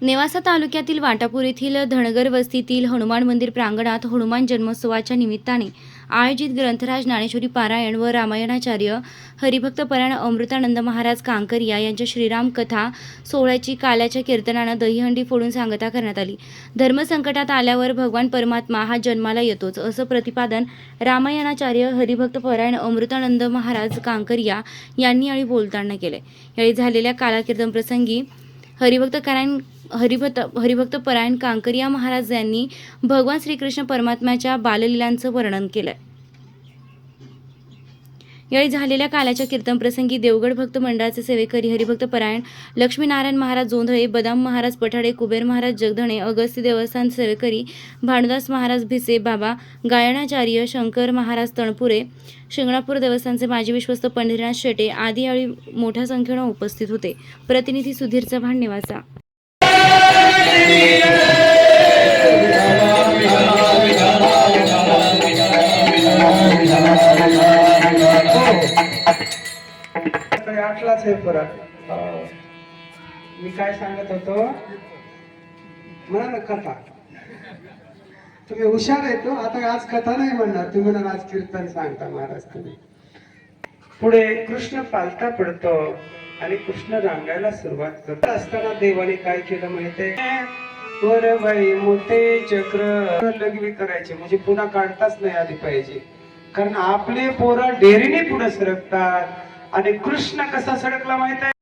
नेवासा तालुक्यातील वाटापूर येथील धनगर वस्तीतील हनुमान मंदिर प्रांगणात हनुमान जन्मोत्सवाच्या निमित्ताने आयोजित ग्रंथराज ज्ञानेश्वरी पारायण व रामायणाचार्य हरिभक्त परायण अमृतानंद महाराज कांकरिया यांच्या श्रीराम कथा सोहळ्याची काल्याच्या कीर्तनानं दहीहंडी फोडून सांगता करण्यात आली. धर्मसंकटात आल्यावर भगवान परमात्मा हा जन्माला येतोच असं प्रतिपादन रामायणाचार्य हरिभक्त परायण अमृतानंद महाराज कांकरिया यांनी यावेळी बोलताना केले यावेळी झालेल्या कालाकीर्तन प्रसंगी हरिभक्त करायण हरिभक्त हरिभक्त परायण कांकरिया महाराज यांनी भगवान श्रीकृष्ण परमात्म्याच्या बाललीलांचं वर्णन केलंय. यावेळी झालेल्या काल्याच्या कीर्तन प्रसंगी देवगड भक्त मंडळाचे सेवेकरी हरिभक्त परायण लक्ष्मीनारायण महाराज जोंधळे बदाम महाराज पठाडे कुबेर महाराज जगधणे अगस्ती देवस्थान सेवेकरी भानुदास महाराज भिसे बाबा गायनाचार्य शंकर महाराज तणपुरे शिंगणापूर देवस्थानचे माजी विश्वस्त पंढरीनाथ शेटे आदी यावेळी मोठ्या संख्येनं उपस्थित होते. प्रतिनिधी सुधीर चव्हाण निवासा. आठलाच आहे परत. मी काय सांगत होतो? म्हणा ना कथा. तुम्ही हुशार आहे तो हो. आता आज कथा नाही म्हणणार. तुम्ही म्हणणार आज कीर्तन सांगता महाराज तुम्ही. पुढे कृष्ण पालता पडतो. आणि कृष्ण रांगायला सुरुवात करत असताना देवाने काय केलं माहितीये? वर बाई मोठे चक्र लघवी करायचे. म्हणजे पुन्हा काढताच नाही आली पाहिजे. कारण आपले पोरं डेरीने पुढे सरकतात. आणि कृष्ण कसा सडकला माहीत आहे